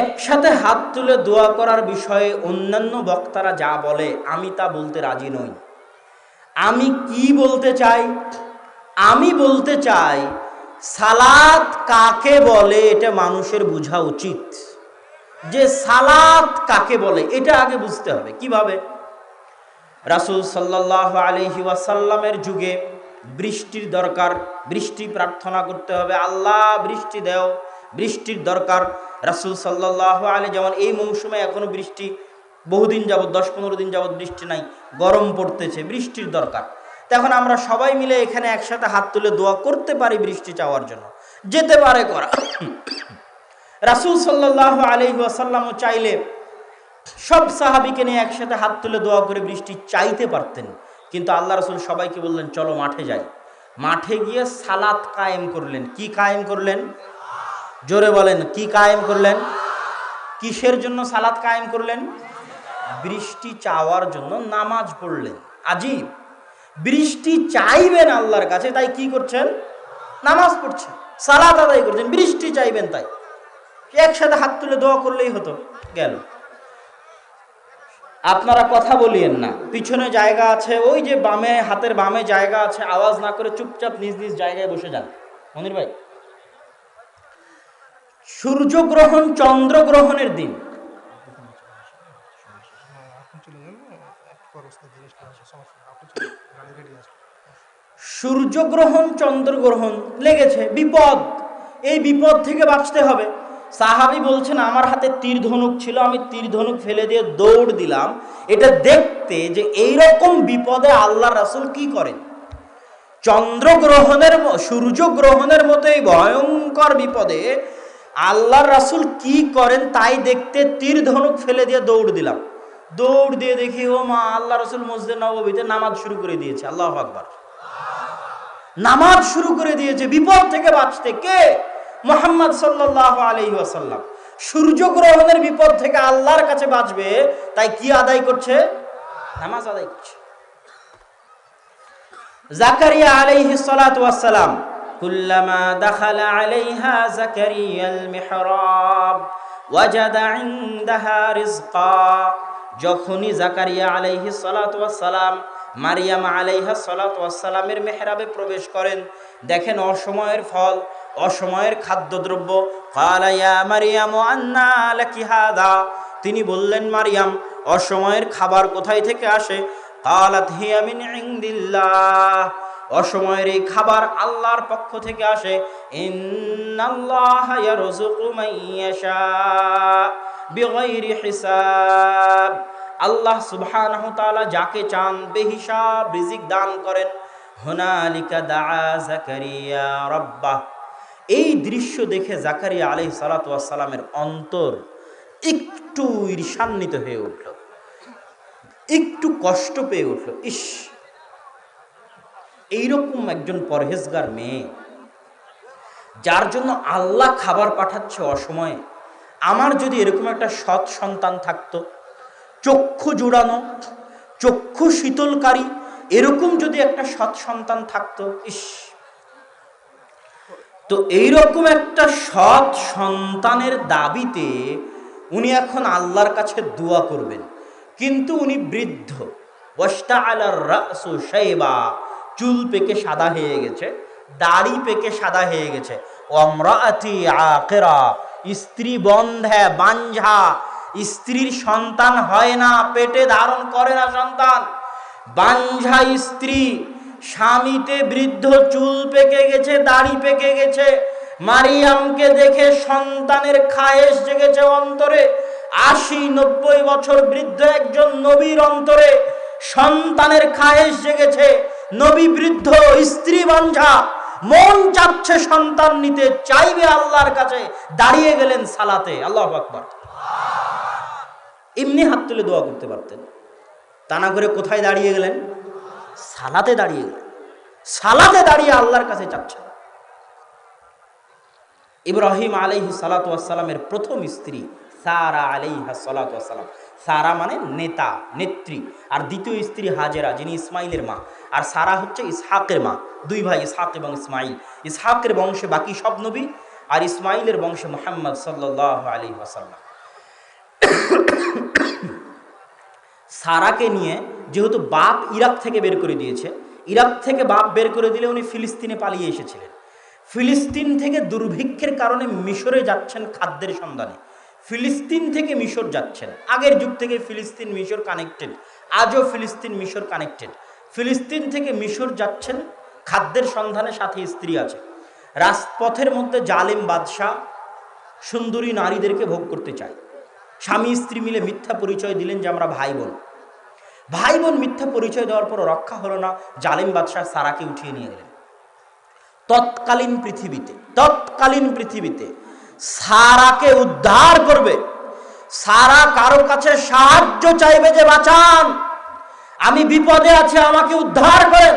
একসাথে হাত তুলে দোয়া করার বিষয়ে অন্যান্য বক্তারা যা বলে, আমি তা বলতে রাজি নই। আমি কি বলতে চাই? আমি বলতে চাই, সালাত কাকে বলে এটা মানুষের বোঝা উচিত। যে সালাত কাকে বলে, এটা আগে বুঝতে হবে। কীভাবে? রাসূল সাল্লাহ আলহি ওয়াসাল্লামের যুগে বৃষ্টির দরকার, বৃষ্টি প্রার্থনা করতে হবে, আল্লাহ বৃষ্টি দেও, বৃষ্টির দরকার। রাসূল সাল্লাহ আলী যেমন এই মৌসুমে এখনও বৃষ্টি, বহুদিন যাবৎ, দশ পনেরো দিন যাবৎ বৃষ্টি নাই, গরম পড়তেছে, বৃষ্টির দরকার। তখন আমরা সবাই মিলে এখানে একসাথে হাত তুলে দোয়া করতে পারি বৃষ্টি চাওয়ার জন্য। যেতে পারে করা। রাসূল সাল্লাহ আলী ওয়াসাল্লামও চাইলে সব সাহাবিকে নিয়ে একসাথে হাত তুলে দোয়া করে বৃষ্টি চাইতে পারতেন। কিন্তু আল্লাহ রসুল সবাইকে বললেন, চলো মাঠে যাই। মাঠে গিয়ে সালাত কায়েম করলেন। কি কায়েম করলেন? জোরে বলেন, কি কায়েম করলেন? কিসের জন্য সালাত কায়েম করলেন? বৃষ্টি চাওয়ার জন্য নামাজ পড়লেন। আজীব। বৃষ্টি চাইবেন আল্লাহর কাছে, তাই কি করছেন? নামাজ পড়ছেন। সালাত আদায় করছেন, বৃষ্টি চাইবেন তাই। একসাথে হাত তুলে দোয়া করলেই হতো, গেল। আপনারা কথা বলিয়েন না। পিছনে জায়গা আছে, ওই যে বামে, হাতের বামে জায়গা আছে, আওয়াজ না করে চুপচাপ নিজ নিজ জায়গায় বসে যান। মনির ভাই সূর্যগ্রহণ চন্দ্রগ্রহণের দিন আপনি চলে যান একবার ওস্তাদ জিনিসটা আছে সমস্যা নেই। আপনি চলে যান, গাড়ি রেডি আছে সূর্যগ্রহণ, চন্দ্রগ্রহণ লেগেছে, বিপদ। এই বিপদ থেকে বাঁচতে হবে। সাহাবি বলছেন, আমার হাতে তীর ধনুক ছিল, আমি তীর ধনুক ফেলে দিয়ে দৌড় দিলাম। এটা দেখতে যে এইরকম বিপদে আল্লাহ রাসুল কি করেন? চন্দ্রগ্রহণের সূর্যগ্রহণের মতো এই ভয়ঙ্কর বিপদে আল্লাহর রাসূল কি করেন তাই দেখতে তীর ধনুক ফেলে দিয়ে দৌড় দিলাম। দৌড় দিয়ে দেখি, ও মা আল্লাহ রসুল মসজিদ নবীতে নামাজ শুরু করে দিয়েছে। আল্লাহ আকবার। নামাজ শুরু করে দিয়েছে। বিপদ থেকে বাঁচতে কে? মোহাম্মদ সাল্লাহ আলহি ওয়াসাল্লাম। সূর্যগ্রহণের বিপদ থেকে আল্লাহর কাছে বাঁচবে, তাই কি আদায় করছে? নামাজ আদায় করছে। জাকারিয়া আলাইহি কুল্লামা দাখালা আলাইহা জাকারিয়াল মিহরাব, ওয়াজাদা ইনদাহা রিজকা। যখনই জাকারিয়া আলাইহি ওয়াসসালাম, মারিয়াম আলাইহা সালাতু ওয়াসসালামের মেহরাবে প্রবেশ করেন, দেখেন অসময়ের ফল, অসময়ের খাদ্যদ্রব্য। তিনি বললেন, মারিয়াম, অসময়ের খাবার কোথায় থেকে আসে? কালাত, হিয়া মিন ইনদিল্লাহ। অসময়ের এই খাবার আল্লাহর পক্ষ থেকে আসে। আল্লাহ সুবহানাহু তাআলা যাকে চান, বেহিসাব, রিজিক দান করেন। দাআ জাকারিয়া রাব্বাহ। এই দৃশ্য দেখে জাকারিয়া আলাইহিস সালাতু ওয়াস সালামের অন্তর একটু ঈর্ষান্বিত হয়ে উঠল। একটু কষ্ট পেয়ে উঠল। ইস! এইরকম একজন পরহেজগার মেয়ে, যার জন্য আল্লাহ খাবার পাঠাচ্ছে অসময়ে। আমার যদি এরকম একটা সৎ সন্তান থাকতো, চক্ষু জুড়ানো, চক্ষু শীতলকারী, এরকম যদি একটা সৎ সন্তান থাকতো, ইস। তো এইরকম একটা সৎ সন্তানের দাবিতে উনি এখন আল্লাহর কাছে দোয়া করবেন। কিন্তু উনি বৃদ্ধ। বস্তা আলার রাসু শৈবা চুল পেকে সাদা হয়ে গেছে, দাড়ি পেকে সাদা হয়ে গেছে। অমরাতি আকেরা স্ত্রী বন্ধে বাঞ্ঝা, স্ত্রীর সন্তান হয় না, পেটে ধারণ করে না সন্তান। বাঞ্ঝা স্ত্রী, স্বামীতে বৃদ্ধ চুল পেকে গেছে, দাড়ি পেকে গেছে। মারিয়ামকে দেখে সন্তানের খায়েশ জেগেছে অন্তরে। আশি নব্বই বছর বৃদ্ধ একজন নবীর অন্তরে সন্তানের খায়েশ জেগেছে। নবী বৃদ্ধ স্ত্রী বাঞ্ঝা মন চাচ্ছে সন্তান নিতে, চাইবে আল্লাহর কাছে, দাঁড়িয়ে গেলেন সালাতে। আল্লাহ আকবার। এমনি হাত তুলে দোয়া করতে পারতেন। তা না করে কোথায় দাঁড়িয়ে গেলেন? সালাতে দাঁড়িয়ে গেলেন। সালাতে দাঁড়িয়ে আল্লাহর কাছে চাচ্ছেন। ইব্রাহিম আলাইহি সালাতামের প্রথম স্ত্রী সারা আলাইহা সালাতাম সারা মানে নেতা, নেত্রী। আর দ্বিতীয় স্ত্রী হাজেরা, যিনি ইসমাইলের মা। আর সারা হচ্ছে ইসহাকের মা। দুই ভাই, ইসহাক এবং ইসমাইল। ইসহাকের বংশে বাকি সব নবী, আর ইসমাইলের বংশে মোহাম্মদ সাল্লাহ আলী ওয়াসাল্লাম। সারাকে নিয়ে যেহেতু বাপ ইরাক থেকে বের করে দিয়েছে, ইরাক থেকে বাপ বের করে দিলে উনি ফিলিস্তিনে পালিয়ে এসেছিলেন। ফিলিস্তিন থেকে দুর্ভিক্ষের কারণে মিশরে যাচ্ছেন খাদ্যের সন্ধানে। ফিলিস্তিন থেকে মিশর যাচ্ছেন। আগের যুগ থেকে ফিলিস্তিন মিশর কানেক্টেড আজও ফিলিস্তিন মিশর কানেক্টেড ফিলিস্তিন থেকে মিশর যাচ্ছেন, খাদ্যের সন্ধানে সাথে স্ত্রী আছে। রাজপথের মধ্যে জালেম বাদশাহ সুন্দরী নারীদেরকে ভোগ করতে চায়। স্বামী স্ত্রী মিলে মিথ্যা পরিচয় দিলেন যে আমরা ভাই বোন। ভাই বোন মিথ্যা পরিচয় দেওয়ার পর রক্ষা হলো না, জালিম বাদশাহ সারাকে উঠিয়ে নিয়ে গেলেন। তৎকালীন পৃথিবীতে তৎকালীন পৃথিবীতে সারাকে উদ্ধার করবে। সারা কারও কাছে সাহায্য চাইবে যে বাঁচান। আমি বিপদে আছে, আমাকে উদ্ধার করেন।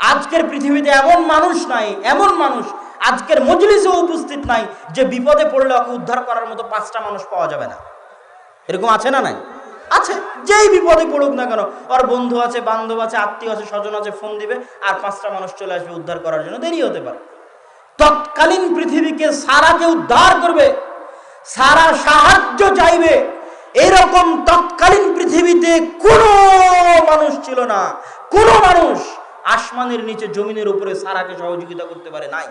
আজকের পৃথিবীতে এমন মানুষ নাই, এমন মানুষ আজকের মজলিসেও উপস্থিত নাই যে বিপদে পড়লে ওকে উদ্ধার করার মতো পাঁচটা মানুষ পাওয়া যাবে না। এরকম আছে না নাই? আছে, যেই বিপদে পড়ুক না কেন, ওর বন্ধু আছে, বান্ধব আছে, আত্মীয় আছে, স্বজন আছে, ফোন দিবে, আর পাঁচটা মানুষ চলে আসবে উদ্ধার করার জন্য। দেরি হতে পারে। তৎকালীন পৃথিবীকে সারাকে উদ্ধার করবে, সারা সাহায্য চাইবে। এরকম তৎকালীন পৃথিবীতে কোনো মানুষ ছিল না। কোনো মানুষ আসমানের নিচে জমিনের উপরে সারাকে সহযোগিতা করতে পারে নাই।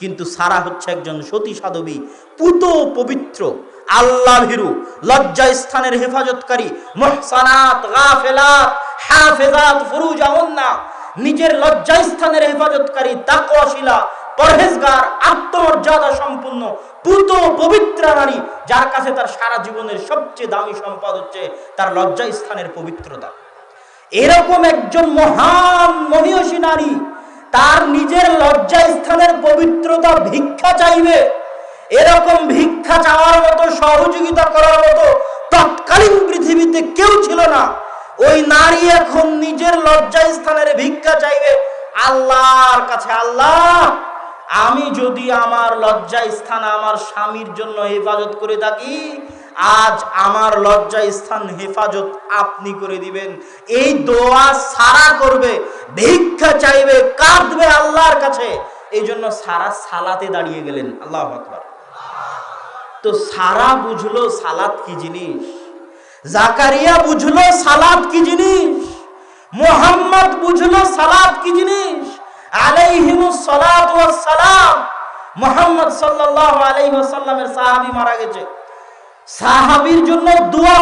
কিন্তু সারা হচ্ছে একজন সতী সাধবী পুত পবিত্র, আল্লাহ ভীরু লজ্জা স্থানের হেফাজতকারী, মোহসানাত নিজের লজ্জা স্থানের হেফাজতকারী, তাকওয়াশিলা পরহেজগার, আত্মমর্যাদা সম্পূর্ণ পুত পবিত্র নারী, যার কাছে তার সারা জীবনের সবচেয়ে দামি সম্পদ হচ্ছে তার লজ্জা স্থানের পবিত্রতা। এরকম একজন মহান মহিষী নারী, তার নিজের লজ্জা স্থানের পবিত্রতা ভিক্ষা চাইবে। এরকম ভিক্ষা চাওয়ার মতো, সহযোগিতা করার মতো তৎকালীন পৃথিবীতে কেউ ছিল না। ওই নারী এখন নিজের লজ্জা স্থানের ভিক্ষা চাইবে। আল্লাহর কাছে, আল্লাহ! আমি যদি আমার লজ্জা স্থান আমার স্বামীর জন্য হেফাজত করে থাকি, আজ আমার লজ্জা স্থান হেফাজত আপনি করে দিবেন। এই দোয়া সারা করবে, ভিক্ষা চাইবে, কাঁদবে আল্লাহর কাছে। এই জন্য সারা সালাতে দাঁড়িয়ে গেলেন। আল্লাহ আকবার। তো সারা বুঝলো সালাত কি জিনিস? জাকারিয়া বুঝলো সালাত কি জিনিস? মোহাম্মদ বুঝলো সালাত কি জিনিস? মোহাম্মদ সাহাবী মারা গেছে। জন্য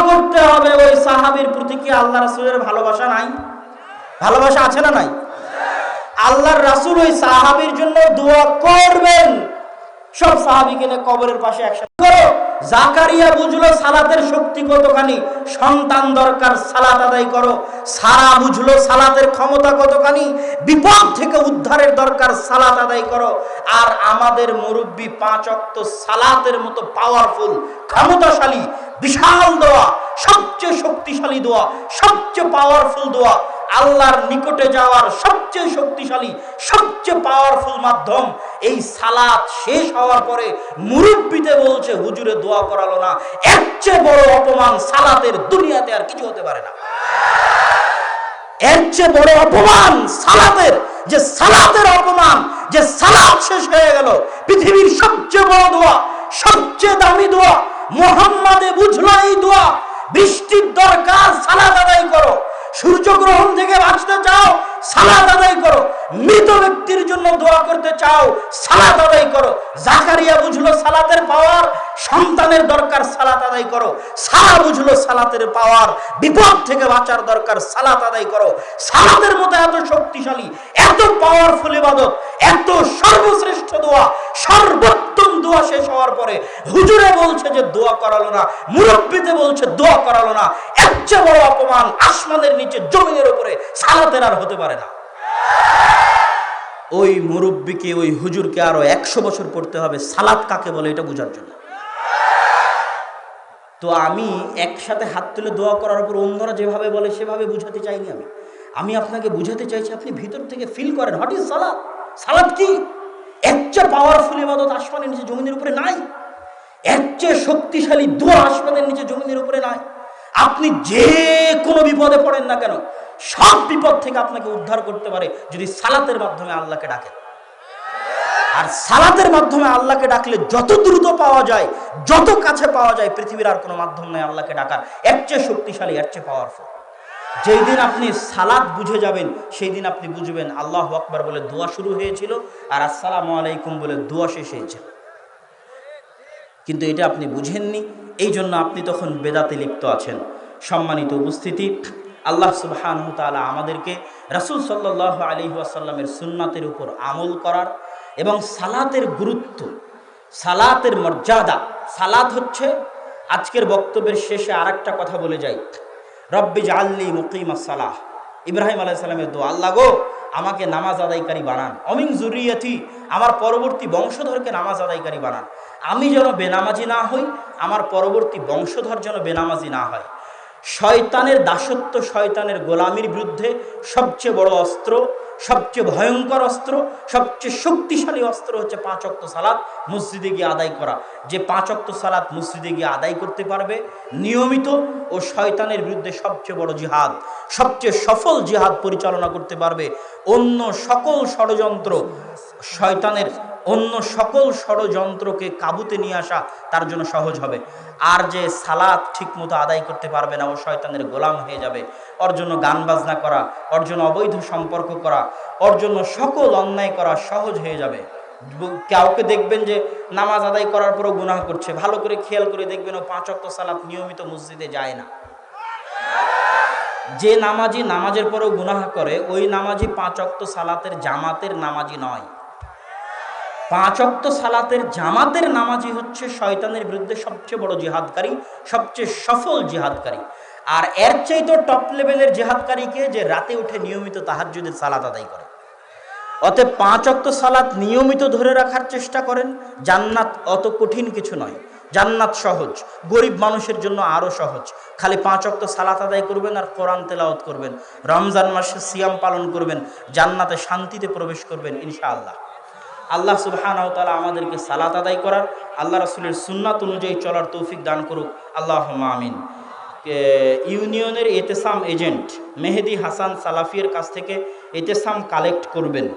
করতে হবে। ওই প্রতি কি আল্লাহ ভালোবাসা নাই? ভালোবাসা আছে না নাই? আল্লাহর রাসূল ওই সাহাবীর জন্য দোয়া করবেন। সব সাহাবিকে কবরের পাশে একসাথে জাকারিয়া বুঝলো সালাতের শক্তি কতখানি? সন্তান দরকার, সালাত আদায় করো। সারা বুঝলো সালাতের ক্ষমতা কতখানি? বিপদ থেকে উদ্ধারের দরকার, সালাত আদায় করো। আর আমাদের মুরব্বী পাঁচ অক্ত সালাতের মতো পাওয়ারফুল ক্ষমতাশালী, বিশাল দোয়া, সবচেয়ে শক্তিশালী দোয়া, সবচেয়ে পাওয়ারফুল দোয়া আল্লাহর নিকটে যাওয়ার সবচেয়ে শক্তিশালী, সবচেয়ে পাওয়ারফুল মাধ্যম। এই সালাত শেষ হওয়ার পরে মুরব্বিতে বলছে, হুজুরে, দোয়া করালো না। এর চেয়ে বড় অপমান সালাতের দুনিয়াতে আর কিছু হতে পারে না। এর চেয়ে বড় অপমান সালাতের, যে সালাতের অপমান, যে সালাত শেষ হয়ে গেল, পৃথিবীর সবচেয়ে বড় দোয়া, সবচেয়ে দামি দোয়া, মোহাম্মদে বুঝলো এই দোয়া, বৃষ্টির দরকার সালাত আদায় করো। সূর্যগ্রহণ থেকে বাঁচতে চাও সালাদ আদায় করো। মৃত জন্য দোয়া করতে চাও, সালাত আদায় করো। জাকারিয়া বুঝলো সালাতের পাওয়ার, সন্তানের দরকার, সালাত আদায় করো। সারা বুঝলো সালাতের পাওয়ার, বিপদ থেকে বাঁচার দরকার, সালাত আদায় করো। সালাতের মতো এত শক্তিশালী, এত পাওয়ারফুল ইবাদত, এত সর্বশ্রেষ্ঠ দোয়া, সর্বোত্তম দোয়া শেষ হওয়ার পরে হুজুরে বলছে যে দোয়া করালো না, মুরব্বীতে বলছে দোয়া করালো না। চেয়ে বড় অপমান আসমানের নিচে জমিনের উপরে সালাতের আর হতে পারে না। ওই মুরব্বীকে, ওই হুজুরকে আরও একশো বছর পড়তে হবে। সালাত কাকে বলে এটা বোঝার জন্য। তো আমি একসাথে হাত তুলে দোয়া করার পর অন্যরা যেভাবে বলে, সেভাবে বুঝাতে চাইনি আমি। আমি আপনাকে বুঝাতে চাইছি, আপনি ভিতর থেকে ফিল করেন হোয়াট ইজ সালাদ সালাদ কি? এর চেয়ে পাওয়ারফুল ইবাদত আসমানের নিচে, জমিনের উপরে নাই। এর শক্তিশালী দোয়া আসমানের নিচে, জমিনের উপরে নাই। আপনি যে কোনো বিপদে পড়েন না কেন সব বিপদ থেকে আপনাকে উদ্ধার করতে পারে যদি সালাতের মাধ্যমে আল্লাহকে ডাকেন। আর সালাতের মাধ্যমে আল্লাহকে ডাকলে যত দ্রুত পাওয়া যায়, যত কাছে পাওয়া যায়, পৃথিবীর আর কোনো মাধ্যম নেই আল্লাহকে ডাকার। এর চেয়ে শক্তিশালী, এর চেয়ে পাওয়ারফুল যেই দিন আপনি সালাদ বুঝে যাবেন, সেই দিন আপনি বুঝবেন, আল্লাহ আকবার বলে দোয়া শুরু হয়েছিল আর আসসালামু আলাইকুম বলে দোয়া শেষ হয়েছিল কিন্তু এটা আপনি বুঝেননি এই জন্য আপনি তখন বেদাতে লিপ্ত আছেন। সম্মানিত উপস্থিতি আল্লাহ সুবহান তাআলা আমাদেরকে রাসূল সাল্লাল্লাহু আলাইহি ওয়াসাল্লামের সুন্নাতের উপর আমল করার এবং সালাতের গুরুত্ব, সালাতের মর্যাদা, সালাত হচ্ছে আজকের বক্তব্যের শেষে আরেকটা কথা বলে যাই। রব্বি জাল্লি মুকিমা সালাহ। ইব্রাহিম আলাইহিস সালামের দোয়া, আল্লাহ গো, আমাকে নামাজ আদায়কারী বানান। অমিং জুরিয়াতি, আমার পরবর্তী বংশধরকে নামাজ আদায়কারী বানান। আমি যেন বেনামাজি না হই, আমার পরবর্তী বংশধর যেন বেনামাজি না হয়। শয়তানের দাসত্ব শয়তানের গোলামির বিরুদ্ধে সবচেয়ে বড় অস্ত্র, সবচেয়ে ভয়ঙ্কর অস্ত্র, সবচেয়ে শক্তিশালী অস্ত্র হচ্ছে পাঁচ অক্ত মসজিদে গিয়ে আদায় করা। যে পাঁচ অক্ত সালাত মসজিদে গিয়ে আদায় করতে পারবে, নিয়মিত ও শয়তানের বিরুদ্ধে সবচেয়ে বড় জিহাদ, সবচেয়ে সফল জিহাদ পরিচালনা করতে পারবে অন্য সকল ষড়যন্ত্র শয়তানের অন্য সকল ষড়যন্ত্রকে কাবুতে নিয়ে আসা তার জন্য সহজ হবে। আর যে সালাদ ঠিকমতো আদায় করতে পারবে না, ও শয়তানের গোলাম হয়ে যাবে। ওর জন্য গান বাজনা করা, ওর জন্য অবৈধ সম্পর্ক করা, ওর জন্য সকল অন্যায় করা সহজ হয়ে যাবে। কাউকে দেখবেন যে নামাজ আদায় করার পরও গুনাহ করছে, ভালো করে খেয়াল করে দেখবেন ও পাঁচ অক্ত সালাত নিয়মিত মসজিদে যায় না। যে নামাজি নামাজের পরেও গুনাহ করে, ওই নামাজি পাঁচ অক্ত সালাতের জামাতের নামাজি নয়। পাঁচ অক্ত সালাতের জামাতের নামাজি হচ্ছে শয়তানের বিরুদ্ধে সবচেয়ে বড় জিহাদকারী, সবচেয়ে সফল জিহাদকারী। আর এর চাইতে টপ লেভেলের জিহাদকারীকে যে রাতে উঠে নিয়মিত তাহাজ্জুদের সালাত আদায় করে। অতএব পাঁচ অক্ত সালাত নিয়মিত ধরে রাখার চেষ্টা করেন, জান্নাত অত কঠিন কিছু নয়। জান্নাত সহজ, গরিব মানুষের জন্য আরও সহজ। খালি পাঁচ অক্ত সালাত আদায় করবেন আর কোরআন তেলাওয়াত করবেন। রমজান মাসে সিয়াম পালন করবেন, জান্নাতে শান্তিতে প্রবেশ করবেন, ইনশাআল্লাহ। আল্লাহ সুবহানাহু ওয়া তাআলা আমাদেরকে সালাত আদায় করার। আল্লাহ রাসূলের সুন্নাত অনুযায়ী চলার তৌফিক দান করুক। আল্লাহ আমিন। ইউনিয়নের এতেসাম এজেন্ট মেহেদি হাসান সালাফির কাছ থেকে এতেসাম কালেক্ট করবেন।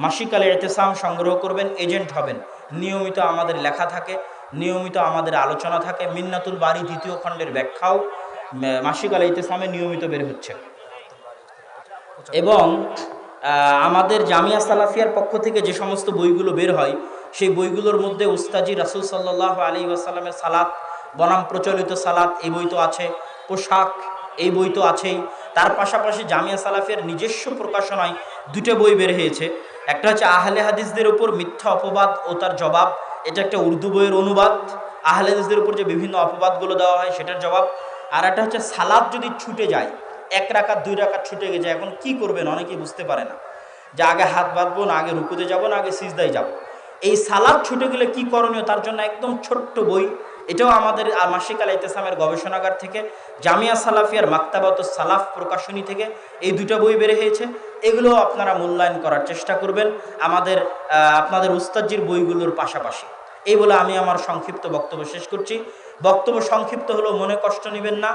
মাসিকালে এতেসাম সংগ্রহ করবেন, এজেন্ট হবেন। নিয়মিত আমাদের লেখা থাকে, নিয়মিত আমাদের আলোচনা থাকে। মিন্নাতুল বাড়ি দ্বিতীয় খণ্ডের ব্যাখ্যাও মাসিকালে এতেসামে নিয়মিত বের হচ্ছে। এবং আমাদের জামিয়া সালাফিয়ার পক্ষ থেকে যে সমস্ত বইগুলো বের হয়, সেই বইগুলোর মধ্যে উস্তাজি রাসুল সাল্লাহ আলী আসাল্লামের সালাত, বনাম প্রচলিত সালাত, এই বই তো আছে, পোশাক, এই বই তো আছেই। তার পাশাপাশি জামিয়া সালাফিয়ার নিজস্ব প্রকাশনায় দুটো বই বের হয়েছে। একটা হচ্ছে আহলে হাদিসদের উপর মিথ্যা অপবাদ ও তার জবাব, এটা একটা উর্দু বইয়ের অনুবাদ। আহলে হাদিসদের উপর যে বিভিন্ন অপবাদগুলো দেওয়া হয়, সেটার জবাব। আর একটা হচ্ছে সালাদ যদি ছুটে যায় এক রাকাত, দুই রাকাত ছুটে গেছে। এখন কি করবেন? অনেকেই বুঝতে পারে না। যে আগে হাত বাঁধবো, না আগে রুকুতে যাব, না আগে সিজদায় যাব। এই সালাদ ছুটে গেলে কি করণীয়? তার জন্য একদম ছোট্ট বই। এটাও আমাদের মাসিক ইতেসামের গবেষণাগার থেকে, জামিয়া সালাফিয়ার মাক্তাবাত সালাফ প্রকাশনী থেকে এই দুটো বই বের হয়েছে। এগুলো আপনারা মূল্যায়ন করার চেষ্টা করবেন। আমাদের আপনাদের উস্তাদজির বইগুলোর পাশাপাশি। এই বলে আমি আমার সংক্ষিপ্ত বক্তব্য শেষ করছি। বক্তব্য সংক্ষিপ্ত হলেও মনে কষ্ট নেবেন না।